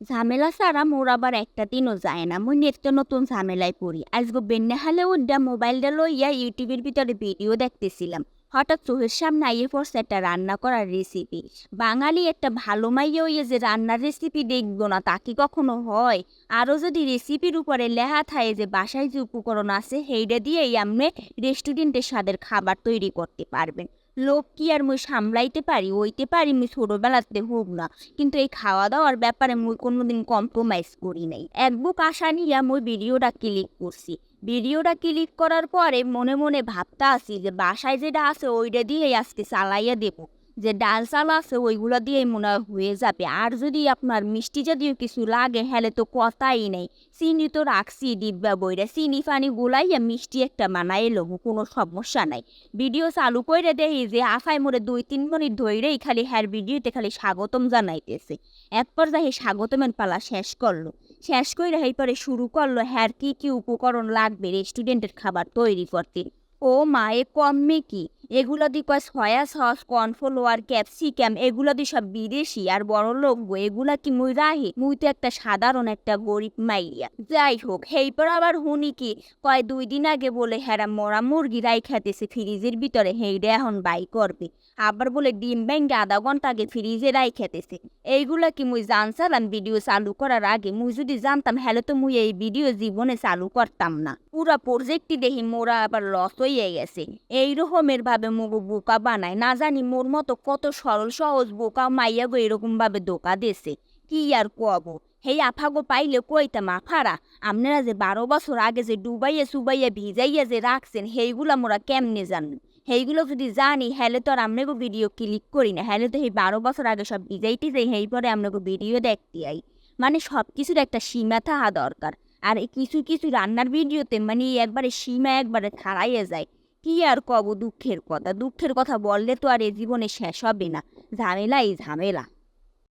ঝামেলা ছাড়া মোর আবার একটা দিনও যায় না। মুই নিত্য নতুন ঝামেলায় পড়ি। আজকে বেন্নে হালে উড্ডা মোবাইলটা লইয়া ইউটিউবের ভিতরে ভিডিও দেখতেছিলাম। হঠাৎ চোখের সামনে আইয়ে পড়ছে একটা রান্না করার রেসিপি বাঙালি একটা ভালো মাইয়া হইয়ে যে রান্নার রেসিপি দেখব না, তা কি কখনো হয়? আরও যদি রেসিপির উপরে লেহা থাকে যে বাসায় যে উপকরণ আছে, সেইটা দিয়েই আপনি রেস্টুরেন্টের স্বাদের খাবার তৈরি করতে পারবেন। লোক কি আর মুই সামলাইতে পারি? ওইতে পারি মুই ছোটবেলাতে হোক না। কিন্তু এই খাওয়া দাওয়ার ব্যাপারে মুই কোনোদিন কম্প্রোমাইজ করি নাই। এক বুক আশা নিয়ে মুই ভিডিওটা ক্লিক করছি। ভিডিওটা ক্লিক করার পরে মনে মনে ভাবতা আসি যে বাসায় যেটা আছে ওইটা দিয়েই আজকে চালাইয়া দেবো। যে ডাল চাল আছে, ওইগুলো দিয়েই মনে হয় যাবে। আর যদি আপনার মিষ্টি জাতীয় কিছু লাগে হলে তো কথাই নেই। চিনি তো রাখছি ডিব্বা বইরা। চিনি ফানি গুলাইয়া মিষ্টি একটা বানাই লব কোনো সমস্যা নাই। ভিডিও চালু করে দেখি যে আফাই মোরে দুই তিন মিনিট ধইরেই খালি হ্যার ভিডিওতে খালি স্বাগতম জানাইতেছে। এক পর্যায়ে স্বাগতমের পালা শেষ করল। শেষ করে এই পরে শুরু করল, হ্যার কি কি উপকরণ লাগবে রেস্টুরেন্টের খাবার তৈরি করতে? ও মা, এ কমে কি? এগুলো দি কয় সয়া সস কর্নফ্লাওয়ার ক্যাপসিকাম এগুলো দি সব বিদেশি আর বড় লোক গো, এগুলা কি মুই রাহি? মুই তো একটা সাধারণ একটা গরিব মাইয়া। যাই হোক হেই পর আবার হুনি কি? কয় দুই দিন আগে বলে হেরা মরা মুরগি রাই খাইতেছে ফ্রিজের ভিতরে, হেইডে এখন বাই করবে। আবার বলে ডিম ব্যাঙ্গে আধা ঘণ্টা আগে ফ্রিজে রাই খেতেছে এইগুলা কি মুই জানছিলাম ভিডিও চালু করার আগে? মুই যদি জানতাম, হ্যালো তো মুই এই ভিডিও জীবনে চালু করতাম না। পুরা প্রজেক্টটি দেখি মোরা আবার লস হয়ে গেছে। এই রকমের ভাবে মুগো বোকা বানায়? না জানি মোর মতো কত সরল, সহজ বোকা মাইয়া গো এরকম ভাবে ধোকা দেছে কি আর কব? হেই আফাগো পাইলে কইতাম, আফারা, আপনারা যে বারো বছর আগে যে ডুবাইয়া সুবাইয়া ভিজাইয়া যে রাখছেন সেইগুলা মোরা কেমনে জানেন সেইগুলো যদি জানি হ্যালে তো আর আপনাকে ভিডিও ক্লিক করি না। হ্যালে তো সেই বারো বছর আগে সব ভিজাইতে যাই সেই পরে আপনাকে ভিডিও দেখতে আই। মানে সব কিছুর একটা সীমা থাকা দরকার। আর কিছু কিছু রান্নার ভিডিওতে মানে একবারে সীমা একবারে ছাড়াইয়ে যায়। কি আর কব দুঃখের কথা? দুঃখের কথা বললে তো আর এ জীবনে শেষ হবে না। ঝামেলাই ঝামেলা।